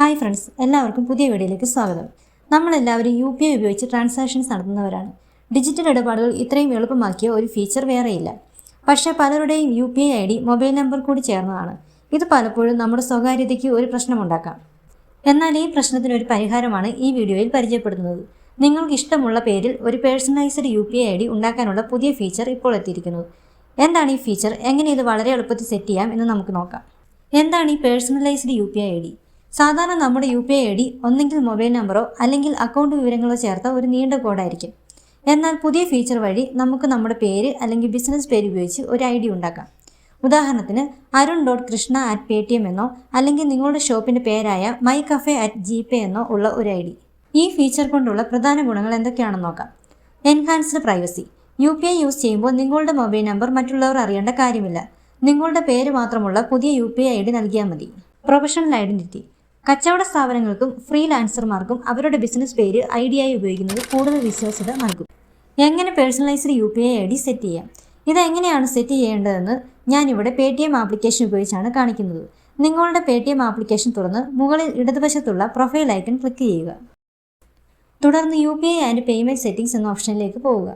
Hi friends എല്ലാവർക്കും പുതിയ വീഡിയോയിലേക്ക് സ്വാഗതം. നമ്മളെല്ലാവരും യു പി ഐ ഉപയോഗിച്ച് ട്രാൻസാക്ഷൻസ് നടത്തുന്നവരാണ്. ഡിജിറ്റൽ ഇടപാടുകൾ ഇത്രയും എളുപ്പമാക്കിയ ഒരു ഫീച്ചർ വേറെയില്ല. പക്ഷേ പലരുടെയും U P I I D mobile number കൂടി ചേർന്നതാണ്. ഇത് പലപ്പോഴും നമ്മുടെ സ്വകാര്യതയ്ക്ക് ഒരു പ്രശ്നമുണ്ടാക്കാം. എന്നാൽ ഈ പ്രശ്നത്തിന് ഒരു പരിഹാരമാണ് ഈ വീഡിയോയിൽ പരിചയപ്പെടുത്തുന്നത്. നിങ്ങൾക്ക് ഇഷ്ടമുള്ള പേരിൽ ഒരു personalised U P I I D ഉണ്ടാക്കാനുള്ള പുതിയ ഫീച്ചർ ഇപ്പോൾ എത്തിയിരിക്കുന്നു. എന്താണ് ഈ ഫീച്ചർ? എങ്ങനെ ഇത് വളരെ എളുപ്പത്തിൽ സെറ്റ് ചെയ്യാം എന്ന് നമുക്ക് നോക്കാം. എന്താണ് ഈ personalised U P I I D? സാധാരണ നമ്മുടെ U P I I D ഒന്നെങ്കിൽ മൊബൈൽ നമ്പറോ അല്ലെങ്കിൽ അക്കൗണ്ട് വിവരങ്ങളോ ചേർത്ത ഒരു നീണ്ട കോഡായിരിക്കും. എന്നാൽ പുതിയ ഫീച്ചർ വഴി നമുക്ക് നമ്മുടെ പേര് അല്ലെങ്കിൽ ബിസിനസ് പേര് ഉപയോഗിച്ച് ഒരു ഐ ഡി ഉണ്ടാക്കാം. ഉദാഹരണത്തിന് Arun dot Krishna at pay T M എന്നോ അല്ലെങ്കിൽ നിങ്ങളുടെ ഷോപ്പിന്റെ പേരായ my cafe at G pay എന്നോ ഉള്ള ഒരു ഐ ഡി. ഈ ഫീച്ചർ കൊണ്ടുള്ള പ്രധാന ഗുണങ്ങൾ എന്തൊക്കെയാണെന്ന് നോക്കാം. Enhanced privacy. U P I use ചെയ്യുമ്പോൾ നിങ്ങളുടെ മൊബൈൽ നമ്പർ മറ്റുള്ളവർ അറിയേണ്ട കാര്യമില്ല. നിങ്ങളുടെ പേര് മാത്രമുള്ള പുതിയ U P I I D നൽകിയാൽ മതി. Professional identity. കച്ചവട സ്ഥാപനങ്ങൾക്കും ഫ്രീലാൻസർമാർക്കും അവരുടെ ബിസിനസ് പേര് ഐ ഡി ആയി ഉപയോഗിക്കുന്നത് കൂടുതൽ വിശ്വാസ്യത നൽകും. എങ്ങനെ personalised U P I I D set ചെയ്യാം? ഇത് എങ്ങനെയാണ് സെറ്റ് ചെയ്യേണ്ടതെന്ന് ഞാനിവിടെ പേ ടി എം ആപ്ലിക്കേഷൻ ഉപയോഗിച്ചാണ് കാണിക്കുന്നത്. നിങ്ങളുടെ പേ ടി എം ആപ്ലിക്കേഷൻ തുറന്ന് മുകളിൽ ഇടതുവശത്തുള്ള പ്രൊഫൈൽ ഐക്കൺ ക്ലിക്ക് ചെയ്യുക. തുടർന്ന് U P I and payment settings എന്ന ഓപ്ഷനിലേക്ക് പോവുക.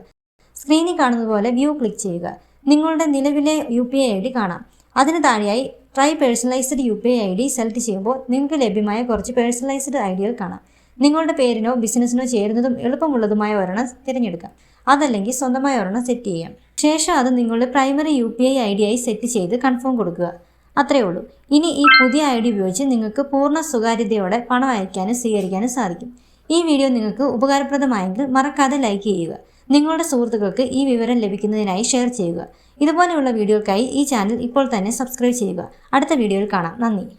സ്ക്രീനിൽ കാണുന്നതുപോലെ വ്യൂ ക്ലിക്ക് ചെയ്യുക. നിങ്ങളുടെ നിലവിലെ U P I I D കാണാം. അതിന് താഴെയായി try personalised U P I I D select ചെയ്യുമ്പോൾ നിങ്ങൾക്ക് ലഭ്യമായ കുറച്ച് പേഴ്സണലൈസ്ഡ് ഐഡിയകൾ കാണാം. നിങ്ങളുടെ പേരിനോ ബിസിനസ്സിനോ ചേരുന്നതും എളുപ്പമുള്ളതുമായ ഒരെണ്ണം തിരഞ്ഞെടുക്കാം. അതല്ലെങ്കിൽ സ്വന്തമായ ഒരെണ്ണം സെറ്റ് ചെയ്യാം. ശേഷം അത് നിങ്ങളുടെ primary U P I I D ആയി സെറ്റ് ചെയ്ത് കൺഫേം കൊടുക്കുക. അത്രയേ ഉള്ളൂ. ഇനി ഈ പുതിയ ഐ ഡി ഉപയോഗിച്ച് നിങ്ങൾക്ക് പൂർണ സ്വകാര്യതയോടെ പണം അയക്കാനും സ്വീകരിക്കാനും സാധിക്കും. ഈ വീഡിയോ നിങ്ങൾക്ക് ഉപകാരപ്രദമായെങ്കിൽ മറക്കാതെ ലൈക്ക് ചെയ്യുക. നിങ്ങളുടെ സുഹൃത്തുക്കൾക്ക് ഈ വിവരം ലഭിക്കുന്നതിനായി ഷെയർ ചെയ്യുക. ഇതുപോലെയുള്ള വീഡിയോകൾക്കായി ഈ ചാനൽ ഇപ്പോൾ തന്നെ സബ്സ്ക്രൈബ് ചെയ്യുക. അടുത്ത വീഡിയോയിൽ കാണാം. നന്ദി.